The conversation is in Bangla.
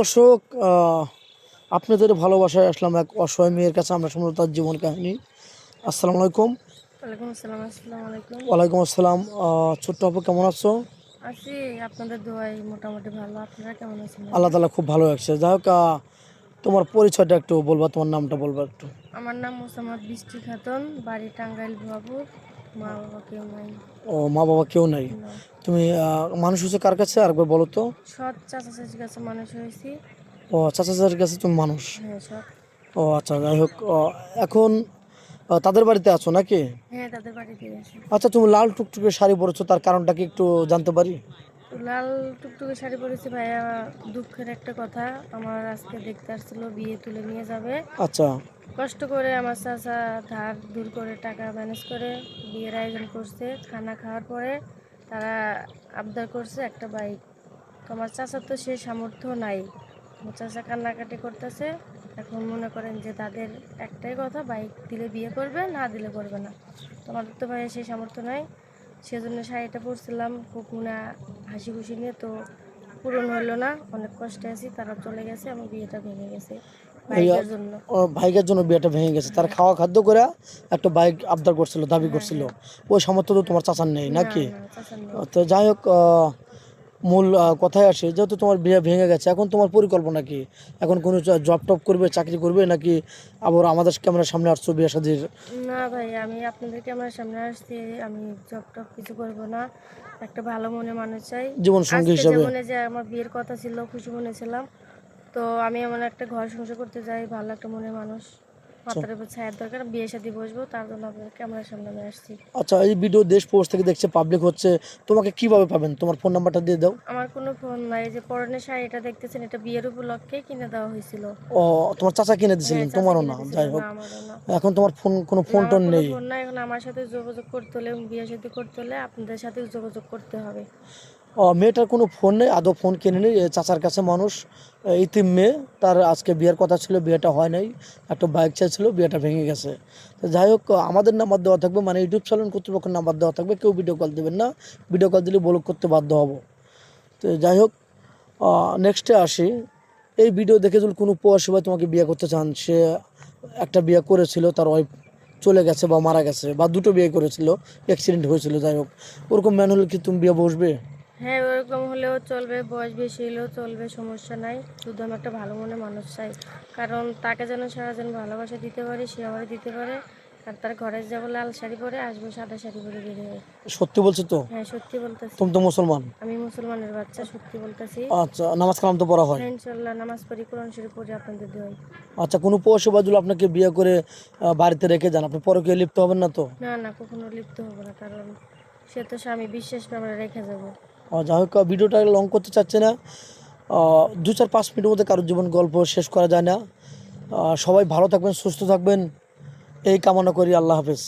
দর্শক আপনাদের ভালোবাসায় আসলাম এক অসহায় মেয়ের কাছে আমরা শুনব তার জীবন কাহিনী। আসসালামু আলাইকুম। ওয়ালাইকুম আসসালাম ছোট্ট আপু কেমন আছো? আছি আপনাদের দোয়াই মোটামুটি ভালো। আপনারা কেমন আছেন? আল্লাহ তালা খুব ভালো লাগছে যাই হোক তোমার পরিচয়টা একটু বলবা তোমার নামটা বলবা একটু। আমার নাম মোসাম্মদ বৃষ্টি খাতুন বাড়ি টাঙ্গাইল বাবুর মা বাবা কেউ নাই। ও মা বাবা কেউ নাই। তুমি মানুষ হচ্ছে কার কাছে? আরেকবার বলো তো। সৎ চাচা চাচির কাছে মানুষ হয়েছি। ও চাচা চাচার কাছে তুমি মানুষ? হ্যাঁ সৎ। ও আচ্ছা যাই হোক এখন তাদের বাড়িতে আছো নাকি? হ্যাঁ তাদের বাড়ি দিয়ে আচ্ছা তুমি লাল টুকটুকে শাড়ি পরেছো তার কারণটা কি একটু জানতে পারি? লাল টুকটুকে শাড়ি পরেছি ভাইয়া দুঃখের একটা কথা। আমার আজকে দেখতে আসছিল বিয়ে তুলে নিয়ে যাবে। আচ্ছা। কষ্ট করে আমার চাচা ধার দূর করে টাকা ম্যানেজ করে বিয়ের আয়োজন করছে খানা খাওয়ার পরে। তারা আবদার করছে একটা বাইক তোমার চাচার তো সে সামর্থ্য নাই। চাচা কান্নাকাটি করতেছে। এখন মনে করেন যে তাদের একটাই কথা বাইক দিলে বিয়ে করবে, না দিলে করবে না। তো আমাদের তো ভাই সেই সামর্থ্য নাই। সেজন্য শাড়িটা পরছিলাম কুকুনা হাসি খুশি নিয়ে তো পূরণ হলো না অনেক কষ্টে আছি তারা চলে গেছে আমার বিয়েটা ভেঙে গেছে জন্য। ও ভাইকের জন্য বিয়েটা ভেঙে গেছে তার খাওয়া খাদ্য করে একটা বাইক আবদার করছিল দাবি করছিল। ওই সামর্থ্য তো তোমার চাচার নেই নাকি? তো যাই হোক আহ, মূল কথায় আসে যেহেতু তোমার বিয়ে ভেঙে গেছে এখন তোমার পরিকল্পনা কি? এখন কোনো জব টপ করবে চাকরি করবে নাকি আবার আমাদের ক্যামেরার সামনে আসছো বিয়ে শাদির না ভাই আমি আপনাদের ক্যামেরার সামনে আসছি আমি জব টপ কিছু করব না। একটা ভালো মনে মানুষ চাই। জীবন সঙ্গী হিসেবে। যেমন যে আমার বিয়ের কথা ছিল খুশি মনে ছিলাম। তো আমি এমন একটা ঘর সংসার করতে চাই ভালো একটা মনে মানুষ। মাথার উপর ছায়ার দরকার বিয়ে সাথে বসবো তার জন্য আপনাদের ক্যামেরার সামনে আমি আসছি। আচ্ছা এই ভিডিও দেশ পোস্ট থেকে দেখছে পাবলিক হচ্ছে তোমাকে কীভাবে পাবেন? তোমার ফোন নাম্বারটা দিয়ে দাও। আমার কোনো ফোন নাই এই যে পরনের শাড়িটা দেখতেছেন এটা বিয়ের উপলক্ষে কিনে দেওয়া হয়েছিল। ও তোমার চাচা কিনে দিয়েছিলেন হ্যাঁ, তোমারও না যাই হোক। না, না। এখন তোমার ফোন কোনো ফোন টোন নেই। ফোন নাই এখন আমার সাথে যোগাযোগ করতে হলে বিয়ে সাথে করতে হলে আপনাদের সাথে যোগাযোগ করতে হবে। মেয়েটার কোনো ফোন নেই, আদৌ ফোন কিনে নেই। চাচার কাছে মানুষ ইতিম মেয়ে, তার আজকে বিয়ের কথা ছিল, বিয়েটা হয় নাই। একটা বাইক চাইছিল, বিয়েটা ভেঙে গেছে। তো যাই হোক, আমাদের নাম্বার দেওয়া থাকবে মানে ইউটিউব চ্যানেল কর্তৃপক্ষের নাম্বার দেওয়া থাকবে, কেউ ভিডিও কল দেবেন না। ভিডিও কল দিলে ব্লক করতে বাধ্য হব। তো যাই হোক নেক্সটে আসি। এই ভিডিও দেখে যদি কোনো প্রবাসী ভাই তোমাকে বিয়ে করতে চান, সে একটা বিয়ে করেছিল, তার ওয়াইফ চলে গেছে বা মারা গেছে, বা দুটো বিয়ে করেছিল অ্যাক্সিডেন্ট হয়েছিল, যাই হোক। ওরকম ম্যান হলে কি তুমি বিয়ে বসবে? হ্যাঁ ওরকম হলেও চলবে বয়স বেশি হলেও চলবে সমস্যা নাই। শুধু আমি একটা ভালো মনে মানুষ চাই। কারণ তাকে যেন সারা যেন ভালোবাসা দিতে পারে সে আমার দিতে পারে। আর তার ঘরে যাব লাল শাড়ি পরে আসব সাদা শাড়ি পরে বেরিয়ে। সত্যি বলছো তো? হ্যাঁ সত্যি বলতেছি। তুমি তো মুসলমান। আমি মুসলমানের বাচ্চা সত্যি বলতেছি। আচ্ছা নামাজ কালাম তো পড়া হয়? হ্যাঁ ইনশাল্লাহ নামাজ পড়ি কোরআন শরীফ পড়ি আপনাদের দোয়াই আচ্ছা কোনো পশু বাজুল আপনাকে বিয়ে করে বাড়িতে রেখে যান? আপনি পরে কেউ লিপ্ত হবেন না তো? না না কখনো লিপ্ত হব না কারণ সে তো স্বামী বিশ্বাস আমরা রেখে যাব। যাই হোক, ভিডিওটা লং করতে চাচ্ছে না। দু চার পাঁচ মিনিটের মধ্যে কারোর জীবন গল্প শেষ করা যায় না। সবাই ভালো থাকবেন, সুস্থ থাকবেন। এই কামনা করি, আল্লাহ হাফেজ।